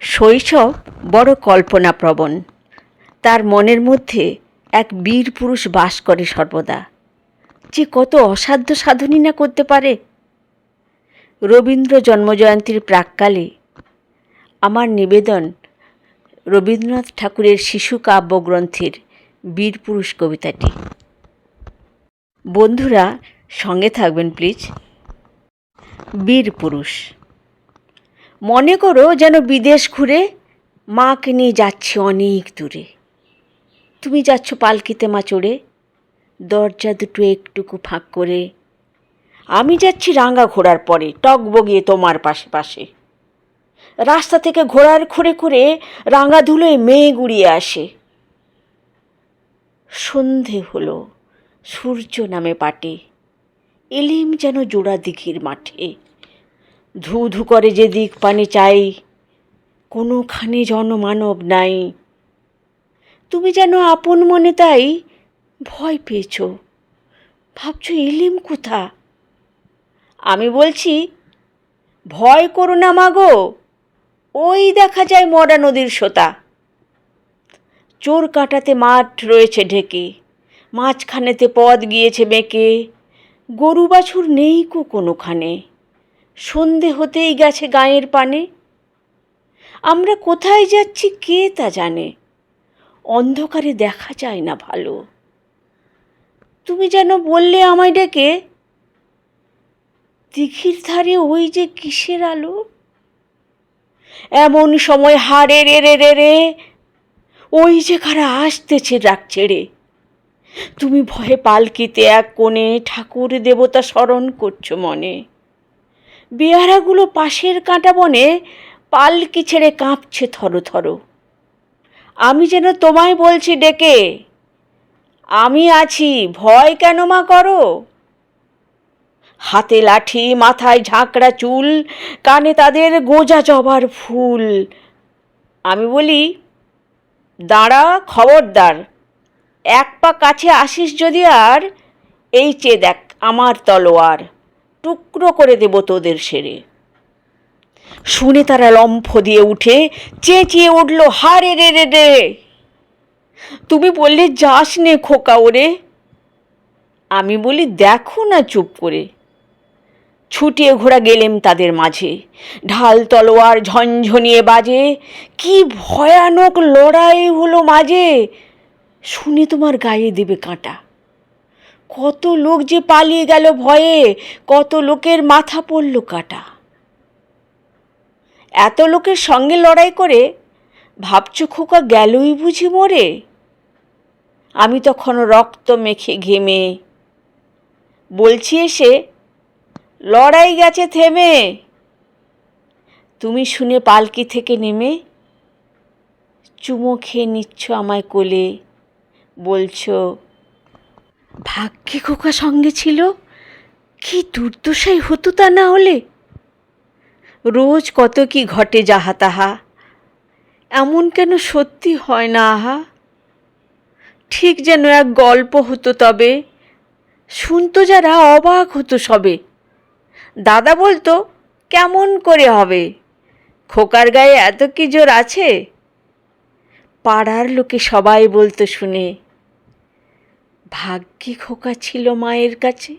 শৈশব বড় কল্পনাপ্রবণ। তার মনের মধ্যে এক বীর পুরুষ বাস করে সর্বদা। যে কত অসাধ্য সাধনই না করতে পারে। রবীন্দ্র জন্মজয়ন্তীর প্রাককালে আমার নিবেদন রবীন্দ্রনাথ ঠাকুরের শিশু কাব্যগ্রন্থের বীর পুরুষ কবিতাটি। বন্ধুরা সঙ্গে থাকবেন, প্লিজ। বীর পুরুষ, মনে করো যেন বিদেশ ঘুরে মাকে নিয়ে যাচ্ছে অনেক দূরে। তুমি যাচ্ছ পালকিতে মা চড়ে, দরজা দুটো একটুকু ফাঁক করে। আমি যাচ্ছি রাঙা ঘোড়ার পরে, টক বগিয়ে তোমার পাশে পাশে। রাস্তা থেকে ঘোড়ার খুঁড়ে খুঁড়ে রাঙা ধুলোয় মেয়ে গুড়িয়ে আসে। সন্ধে হলো, সূর্য নামে পাটে। এলিম যেন জোড়া দিঘির মাঠে। ধু ধু করে যে দিক পানে চাই, কোনোখানে জনমানব নাই। তুমি যেন আপন মনে তাই ভয় পেয়েছ। ভাবছ এলিম কোথা? আমি বলছি, ভয় করো না মাগো ওই দেখা যায় মরা নদীর সোতা। চোর কাটাতে মাঠ রয়েছে ঢেকে, মাঝখানেতে পথ গিয়েছে বেঁকে। গরু বাছুর নেই কো কোনোখানে। সন্ধে হতেই গেছে গায়ের পানে। আমরা কোথায় যাচ্ছি কে তা জানে। অন্ধকারে দেখা যায় না ভালো। তুমি যেন বললে আমায় ডেকে দিঘির ধারে ওই যে কিসের আলো? এমন সময় হাড়ে রে রে রে রে, ওই যে কারা আসতেছে ডাক ছেড়ে। তুমি ভয়ে পালকিতে এক কোণে ঠাকুর দেবতা স্মরণ করছ মনে। বেয়ারাগুলো পাশের কাঁটা বনে পালকি ছেড়ে কাঁপছে থরো থরো। আমি যেন তোমায় বলছি ডেকে, আমি আছি, ভয় কেন মা করো? হাতে লাঠি, মাথায় ঝাঁকড়া চুল, কানে তাদের গোজা জবার ফুল। আমি বলি, দাঁড়া, খবরদার এক পা কাছে আসিস যদি আর, এই চে দেখ আমার তলোয়ার, টুকরো করে দেব তোদের সেরে। শুনে তারা লম্ফ দিয়ে উঠে চেঁচিয়ে উঠল, হারে রে রে রে, তুমি বললে যাস নে খোকা ওরে। আমি বলি, দেখো না চুপ করে। ছুটিয়ে ঘোড়া গেলেম তাদের মাঝে। ঢাল তলোয়ার ঝনঝনিয়ে বাজে, কি ভয়ানক লড়াই হলো মাঝে? শুনে তোমার গায়ে দেবে কাঁটা। কত লোক যে পালিয়ে গেল ভয়ে, কত লোকের মাথা পড়ল কাটা। এত লোকের সঙ্গে লড়াই করে ভাবছ খোকা গেলই বুঝি মরে? আমি তখন রক্ত মেখে ঘেমে। বলছি এসে, লড়াই গেছে থেমে। তুমি শুনে পালকি থেকে নেমে চুমো খেয়ে নিচ্ছ আমায় কোলে। বলছো। ভাগ্যে খোকা সঙ্গে ছিল? কি দুর্দশাই হতো তা না হলে? রোজ কত কি ঘটে যাহা তাহা। এমন কেন সত্যি হয় না আহা? ঠিক যেন এক গল্প হতো তবে। শুনতো যারা অবাক হতো সবে। দাদা বলতো, কেমন করে হবে? খোকার গায়ে এত কি জোর আছে? পাড়ার লোকে সবাই বলতো শুনে ভাগ্যে খোকা ছিল মায়ের কাছে?